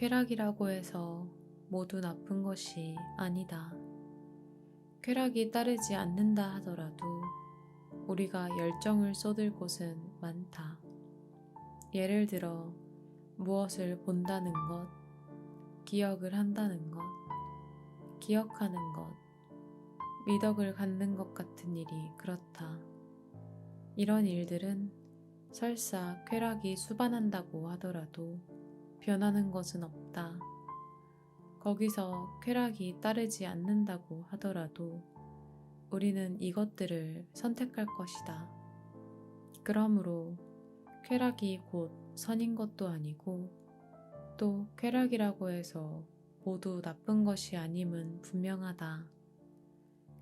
쾌락이라고 해서 모두 나쁜 것이 아니다. 쾌락이 따르지 않는다 하더라도 우리가 열정을 쏟을 곳은 많다. 예를 들어 무엇을 본다는 것, 기억을 한다는 것, 기억하는 것, 미덕을 갖는 것 같은 일이 그렇다. 이런 일들은 설사 쾌락이 수반한다고 하더라도 변하는 것은 없다. 거기서 쾌락이 따르지 않는다고 하더라도 우리는 이것들을 선택할 것이다. 그러므로 쾌락이 곧 선인 것도 아니고 또 쾌락이라고 해서 모두 나쁜 것이 아님은 분명하다.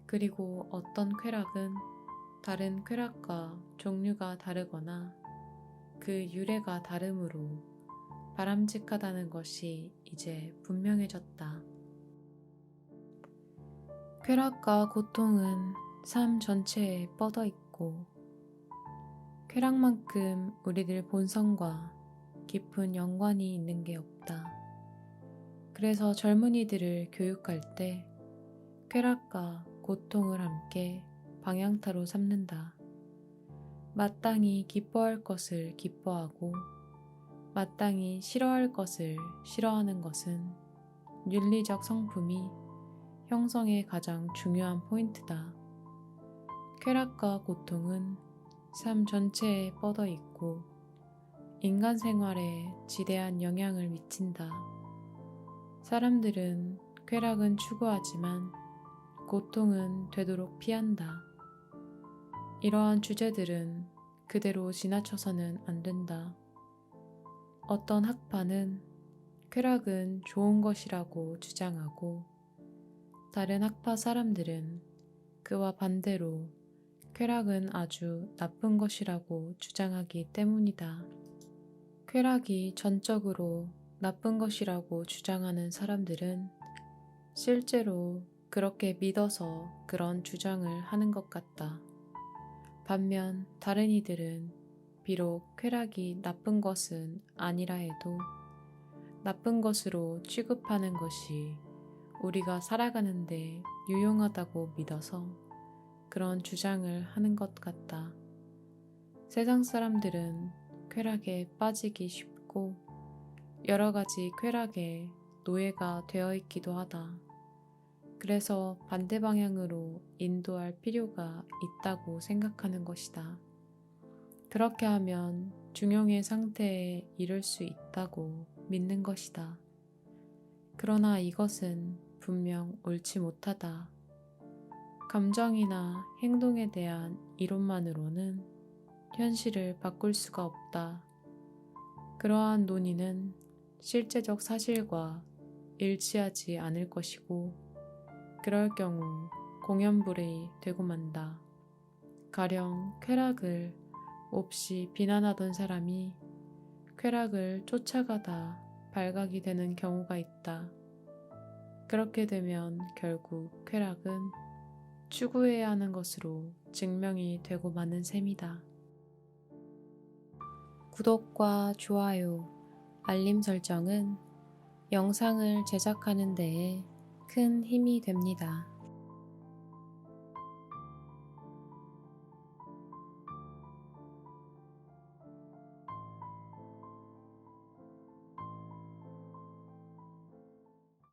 그리고 어떤 쾌락은 다른 쾌락과 종류가 다르거나 그 유래가 다르므로 바람직하다는 것이 이제 분명해졌다. 쾌락과 고통은 삶 전체에 뻗어 있고, 쾌락만큼 우리들 본성과 깊은 연관이 있는 게 없다. 그래서 젊은이들을 교육할 때 쾌락과 고통을 함께 방향타로 삼는다. 마땅히 기뻐할 것을 기뻐하고 마땅히 싫어할 것을 싫어하는 것은 윤리적 성품이 형성의 가장 중요한 포인트다. 쾌락과 고통은 삶 전체에 뻗어 있고 인간 생활에 지대한 영향을 미친다. 사람들은 쾌락은 추구하지만 고통은 되도록 피한다. 이러한 주제들은 그대로 지나쳐서는 안 된다. 어떤 학파는 쾌락은 좋은 것이라고 주장하고 다른 학파 사람들은 그와 반대로 쾌락은 아주 나쁜 것이라고 주장하기 때문이다. 쾌락이 전적으로 나쁜 것이라고 주장하는 사람들은 실제로 그렇게 믿어서 그런 주장을 하는 것 같다. 반면 다른 이들은 비록 쾌락이 나쁜 것은 아니라 해도 나쁜 것으로 취급하는 것이 우리가 살아가는데 유용하다고 믿어서 그런 주장을 하는 것 같다. 세상 사람들은 쾌락에 빠지기 쉽고 여러 가지 쾌락에 노예가 되어 있기도 하다. 그래서 반대 방향으로 인도할 필요가 있다고 생각하는 것이다. 그렇게 하면 중용의 상태에 이를 수 있다고 믿는 것이다. 그러나 이것은 분명 옳지 못하다. 감정이나 행동에 대한 이론만으로는 현실을 바꿀 수가 없다. 그러한 논의는 실제적 사실과 일치하지 않을 것이고, 그럴 경우 공연불이 되고 만다. 가령 쾌락을 몹시 비난하던 사람이 쾌락을 쫓아가다 발각이 되는 경우가 있다. 그렇게 되면 결국 쾌락은 추구해야 하는 것으로 증명이 되고 마는 셈이다. 구독과 좋아요, 알림 설정은 영상을 제작하는 데에 큰 힘이 됩니다.